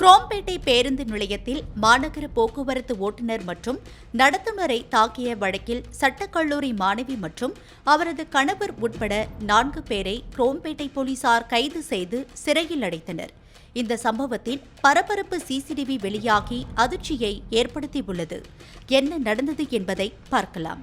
குரோம்பேட்டை பேருந்து நிலையத்தில் மாநகர போக்குவரத்து ஓட்டுநர் மற்றும் நடத்துனரை தாக்கிய வழக்கில் சட்டக்கல்லூரி மாணவி மற்றும் அவரது கணவர் உட்பட நான்கு பேரை குரோம்பேட்டை போலீசார் கைது செய்து சிறையில் அடைத்தனர். இந்த சம்பவத்தில் பரபரப்பு சிசிடிவி வெளியாகி அதிர்ச்சியை ஏற்படுத்தியுள்ளது. என்ன நடந்தது என்பதை பார்க்கலாம்.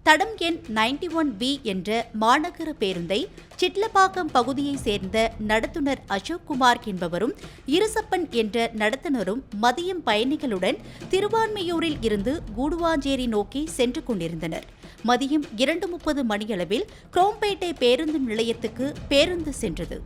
தடம் எண் நைன்டி ஒன் பி என்ற மாநகர பேருந்தை சிட்லப்பாக்கம் பகுதியைச் சேர்ந்த நடத்துனர் அசோக் குமார் என்பவரும் இருசப்பன் என்ற நடத்துனரும் மதியம் பயணிகளுடன் திருவான்மையூரில் இருந்து கூடுவாஞ்சேரி நோக்கி சென்று கொண்டிருந்தனர். மதியம் இரண்டு முப்பது மணியளவில் குரோம்பேட்டை பேருந்து நிலையத்துக்கு பேருந்து சென்றது.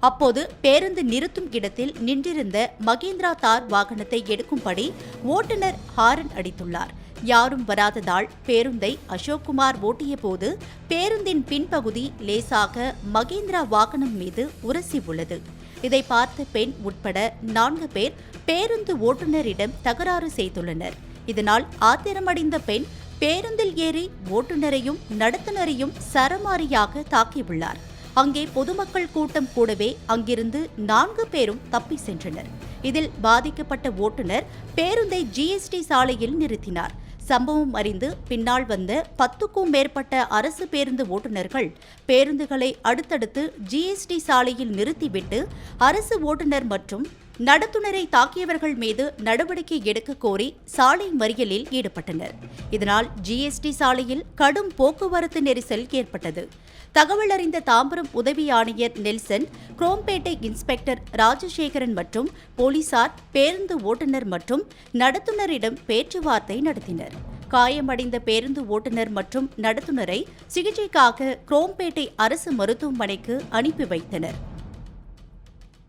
அப்போது பேருந்து நிறுத்தும் இடத்தில் நின்றிருந்த மகேந்திரா தார் வாகனத்தை எடுக்கும்படி ஓட்டுநர் ஹாரன் அடித்துள்ளார். யாரும் வராததால் பேருந்தை அசோக்குமார் ஓட்டிய போது பேருந்தின் பின்பகுதி லேசாக மகேந்திரா வாகனம் மீது உரசி உள்ளது. இதை பார்த்த பெண் உட்பட நான்கு பேர் பேருந்து ஓட்டுநரிடம் தகராறு செய்துள்ளனர். இதனால் ஆத்திரமடைந்த பெண் பேருந்தில் ஏறி ஓட்டுநரையும் நடத்துனரையும் சரமாரியாக தாக்கியுள்ளார். அங்கே பொதுமக்கள் கூட்டம் கூடவே அங்கிருந்து நான்கு பேரும் தப்பி சென்றனர். இதில் பாதிக்கப்பட்ட ஓட்டுநர் பேருந்தை ஜிஎஸ்டி சாலையில் நிறுத்தினார். சம்பவம் அறிந்து பின்னால் வந்த பத்துக்கும் மேற்பட்ட அரசு பேருந்து ஓட்டுநர்கள் பேருந்துகளை அடுத்தடுத்து ஜிஎஸ்டி சாலையில் நிறுத்திவிட்டு அரசு ஓட்டுநர் மற்றும் நடத்துனரை தாக்கியவர்கள் மீது நடவடிக்கை எடுக்க கோரி சாலை மறியலில் ஈடுபட்டனர். இதனால் ஜிஎஸ்டி சாலையில் கடும் போக்குவரத்து நெரிசல் ஏற்பட்டது. தகவல் அறிந்த தாம்பரம் உதவி ஆணையர் நெல்சன் குரோம்பேட்டை இன்ஸ்பெக்டர் ராஜசேகரன் மற்றும் போலீசார் பேருந்து ஓட்டுநர் மற்றும் நடத்துனரிடம் பேச்சுவார்த்தை நடத்தினர். காயமடைந்த பேருந்து ஓட்டுநர் மற்றும் நடத்துனரை சிகிச்சைக்காக குரோம்பேட்டை அரசு மருத்துவமனைக்கு அனுப்பி வைத்தனர்.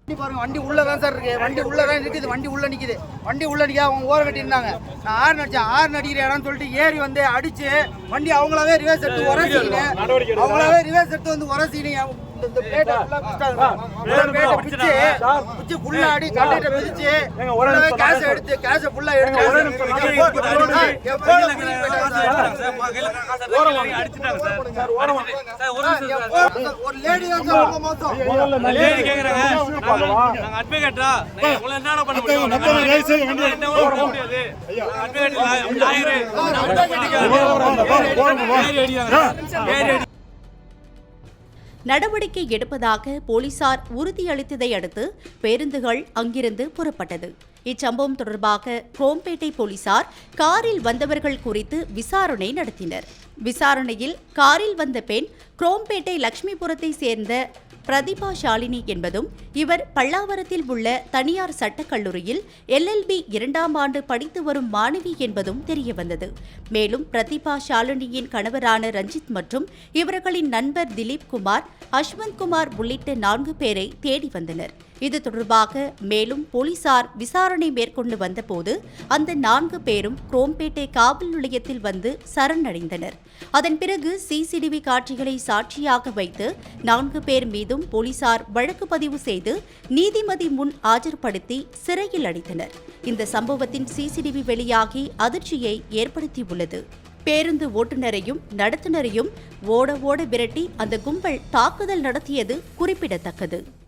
வண்டி பாருங்க வண்டி உள்ள தான் சார் இருக்கு. வண்டி உள்ள தான் இருக்குது வண்டி உள்ள நிக்குது. வண்டி உள்ள நிக்க அவங்க ஓரம் கட்டி இருந்தாங்க நான் ஆறு நடிச்சேன் ஆறு நடிக்கிற இடம்னு சொல்லிட்டு ஏறி வந்து அடிச்சு வண்டி அவங்களாவே ரிவர்ஸ் எடுத்து உரசிக்கினு அவங்களாவே ரிவர்ஸ் எடுத்து வந்து உரசிக்கினு இந்த- பிளேட்டை ஃபுல்லா பிடிச்சிட்டாங்க சார். உள்ள பிளேட்டை பிடிச்சு பிடிச்சு ஃபுல்லா அடி கண்டிட்ட பிடிச்சு கேஷ் எடுத்து ஃபுல்லா ஒரு லேடி தான் சார் ரொம்ப மோசம் லேடி கேக்குறாங்க நாங்க அட்வொகேட்டா நாங்க உங்களை என்ன பண்ண முடியும் முடியாது அட்வொகேட் நடவடிக்கை எடுப்பதாக போலீசார் உறுதியளித்ததை அடுத்து பேருந்துகள் அங்கிருந்து புறப்பட்டது. இச்சம்பவம் தொடர்பாக குரோம்பேட்டை போலீசார் காரில் வந்தவர்கள் குறித்து விசாரணை நடத்தினர். விசாரணையில் காரில் வந்த பெண் குரோம்பேட்டை லட்சுமிபுரத்தை சேர்ந்த பிரதிபா ஷாலினி என்பதும் இவர் பல்லாவரத்தில் உள்ள தனியார் சட்டக் கல்லூரியில் எல்எல்பி இரண்டாம் ஆண்டு படித்து வரும் மாணவி என்பதும் தெரியவந்தது. மேலும் பிரதிபா ஷாலினியின் கணவரான ரஞ்சித் மற்றும் இவர்களின் நண்பர் திலீப் குமார் அஷ்வந்த் குமார் உள்ளிட்ட நான்கு பேரை தேடி வந்தனர். இது தொடர்பாக மேலும் போலீசார் விசாரணை மேற்கொண்டு வந்தபோது அந்த நான்கு பேரும் குரோம்பேட்டை காவல் நிலையத்தில் வந்து சரணடைந்தனர். அதன் பிறகு சிசிடிவி காட்சிகளை சாட்சியாக வைத்து நான்கு பேர் மீதும் போலீசார் வழக்கு பதிவு செய்து நீதிமதி முன் ஆஜர்படுத்தி சிறையில் அடைத்தனர். இந்த சம்பவத்தின் சிசிடிவி வெளியாகி அதிர்ச்சியை ஏற்படுத்தியுள்ளது. பேருந்து ஓட்டுநரையும் நடத்துனரையும் ஓட ஓட விரட்டி அந்த கும்பல் தாக்குதல் நடத்தியது குறிப்பிடத்தக்கது.